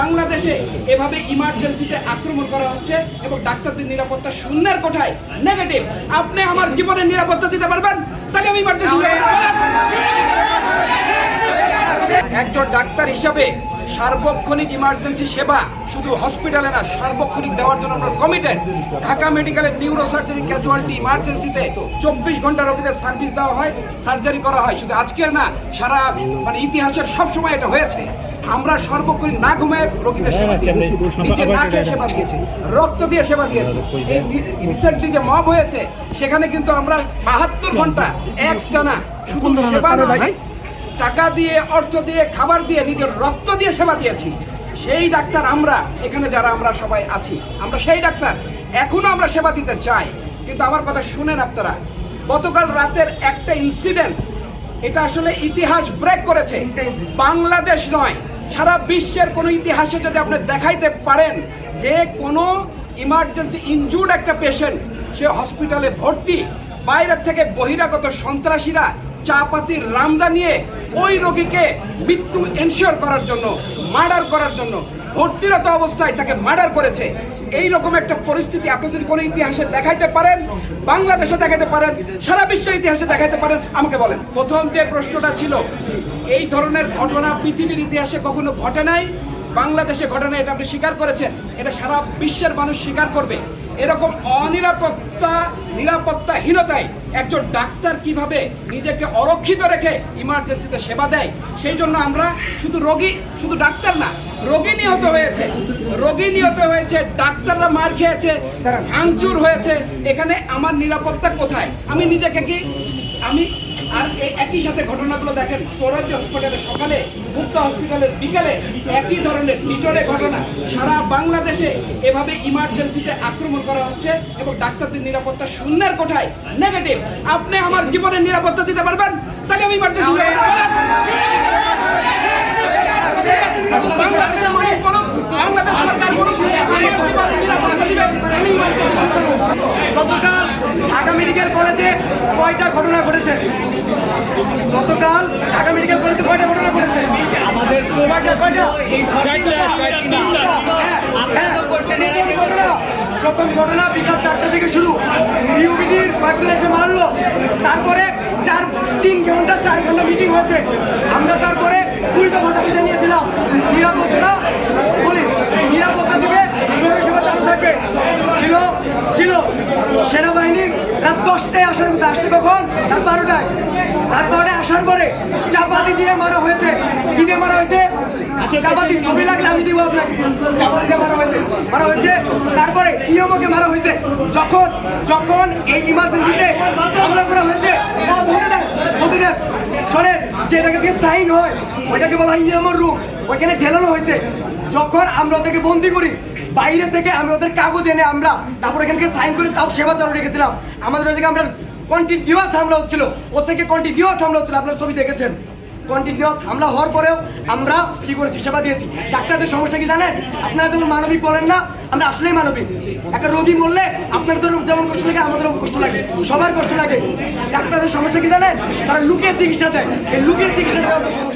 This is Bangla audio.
বাংলাদেশে এভাবে ইমার্জেন্সিতে আক্রমণ করা হচ্ছে এবং ডাক্তারদের নিরাপত্তা শূন্যের কোঠায় নেগেটিভ আপনি আমার জীবনের নিরাপত্তা দিতে পারবেন? তাহলে আমি ইমার্জেন্সি একজন ডাক্তার হিসাবে সার্বক্ষণিক ইমার্জেন্সি সেবা শুধু হসপিটালে না, সার্বক্ষণিক দেওয়ার জন্য আমরা কমিটেড ঢাকা মেডিকেলের নিউরোসার্জারি ক্যাজুয়ালিটি ইমার্জেন্সিতে চব্বিশ ঘণ্টা রোগীদের সার্ভিস দেওয়া হয় সার্জারি করা হয়। শুধু আজকের না, সারা মানে ইতিহাসের সব সময় এটা হয়েছে। আমরা সর্বক্ষণিক না ঘুমায় রোগীদের সেবা দিয়েছি। নিজে না খেয়ে সেবা দিয়েছি। রক্ত দিয়ে সেবা দিয়েছি। রিসেন্টলি যে মব হয়েছে সেখানে কিন্তু আমরা বাহাত্তর ঘণ্টা একটা না শুধু সেবা নয় টাকা দিয়ে অর্থ দিয়ে খাবার দিয়ে নিজের রক্ত দিয়ে সেবা দিয়েছি। সেই ডাক্তার আমরা এখানে যারা আমরা সবাই আছি আমরা সেই ডাক্তার। এখনও আমরা সেবা দিতে চাই। কিন্তু আমার কথা শুনেন আপনারা গতকাল রাতের একটা ইনসিডেন্স এটা আসলে ইতিহাস ব্রেক করেছে। বাংলাদেশ নয় সারা বিশ্বের কোনো ইতিহাসে যদি আপনি দেখাইতে পারেন যে কোনো ইমার্জেন্সি ইনজুর্ড একটা পেশেন্ট সে হসপিটালে ভর্তি, বাইরের থেকে বহিরাগত সন্ত্রাসীরা চাপাতির রামদা নিয়ে ওই রোগীকে মৃত্যু এনশিওর করার জন্য মার্ডার করার জন্য, ভর্তিরত অবস্থায় তাকে মার্ডার করেছে। এই রকম একটা পরিস্থিতি আপনি যদি কোনো ইতিহাসে দেখাইতে পারেন, বাংলাদেশে দেখাইতে পারেন, সারা বিশ্ব ইতিহাসে দেখাইতে পারেন, আমাকে বলেন। প্রথম যে প্রশ্নটা ছিল, এই ধরনের ঘটনা পৃথিবীর ইতিহাসে কখনো ঘটে নাই? বাংলাদেশে ঘটনা এটা আপনি স্বীকার করেছেন, এটা সারা বিশ্বের মানুষ স্বীকার করবে। এরকম অনিরাপত্তা, নিরাপত্তাহীনতায় একজন ডাক্তার কীভাবে নিজেকে অরক্ষিত রেখে ইমার্জেন্সিতে সেবা দেয়, সেই জন্য আমরা শুধু রোগী, শুধু ডাক্তার না, রোগী নিহত হয়েছে। রোগী নিহত হয়েছে, ডাক্তাররা মার খেয়েছে, তারা ভাঙচুর হয়েছে। এখানে আমার নিরাপত্তা কোথায়? আমি নিজেকে কি, আমি আর একই সাথে ঘটনাগুলো দেখেন, সৌরাজ্য হসপিটালে সকালে মুক্ত হসপিটালে বিকালে একই ধরনের নিটরে ঘটনা। সারা বাংলাদেশে এভাবে ইমার্জেন্সিতে আক্রমণ করা হচ্ছে এবং ডাক্তারদের নিরাপত্তা শূন্যের কোঠায় নেগেটিভ আপনি আমার জীবনের নিরাপত্তা দিতে পারবেন? তাহলে আমি ইমার্জেন্সি বাংলাদেশের মানুষ বলুক বাংলাদেশ সরকার বলুক আমার জীবনের নিরাপত্তা দিবে আমি ইমার্জেন্সি গতকাল ঢাকা মেডিকেল কলেজে কয়টা ঘটনা ঘটেছে গতকাল ঢাকা মেডিকেল কলেজে কয়টা ঘটনা ঘটেছে আমাদের কয়টা কয়টা হ্যাঁ, হ্যাঁ। প্রথম ঘটনা বিকাল চারটা থেকে শুরু। ইউবিটির কয়েকজন মারলো, তারপরে চার, তিন ঘণ্টা, চার ঘণ্টা মিটিং হয়েছে। আমরা তারপরে কুড়িটা মাথা দাবি নিয়েছিলাম নিরাপত্তা বলি নিরাপত্তা দিবে পরিষেবা চালু থাকবে ছিল ছিল সেনাবাহিনী রাত দশটায় আসার কথা আসতে কখন? রাত বারোটায়। রাত বারোটায় আসার পরে চাপাতি দিয়ে মারা হয়েছে। কি দিয়ে মারা হয়েছে? চাপাতি ছবি লাগলে আমি দিব আপনাকে। চাপাতি দিয়ে মারা হয়েছে। মারা হয়েছে তারপরে ইয়মকে মারা হয়েছে। যখন যখন এই ইমার্জেন্সিতে হামলা করা হয়েছে বলে শোনেন যে এটাকে দিয়ে সাইন হয় ওইটাকে বলা হয় ইয়মর রুম ওইখানে ঢেলানো হয়েছে। যখন আমরা ওদেরকে বন্দি করি বাইরে থেকে আমি ওদের কাগজ এনে আমরা তারপর এখান থেকে সাইন করে তাও সেবা চালু রেখেছিলাম। আমাদের ওই আমরা কন্টিনিউয়াস হামলা হচ্ছিল। ও থেকে কন্টিনিউয়াস হামলা হচ্ছিল, আপনার ছবি দেখেছেন। কন্টিনিউয়াস হামলা হওয়ার পরেও আমরা কি করেছি, সেবা দিয়েছি। ডাক্তারদের সমস্যা কি জানেন? আপনারা যেমন মানবিক বলেন না, আমরা আসলেই মানবিক। একটা রোগী মরলে আপনার তো যেমন কষ্ট লাগে, আমাদেরও কষ্ট লাগে। সবার কষ্ট লাগে। ডাক্তারদের সমস্যা কি জানেন? তারা লুকিয়ে চিকিৎসা দেয়। এই লুকিয়ে চিকিৎসা দেওয়া তো সমস্যা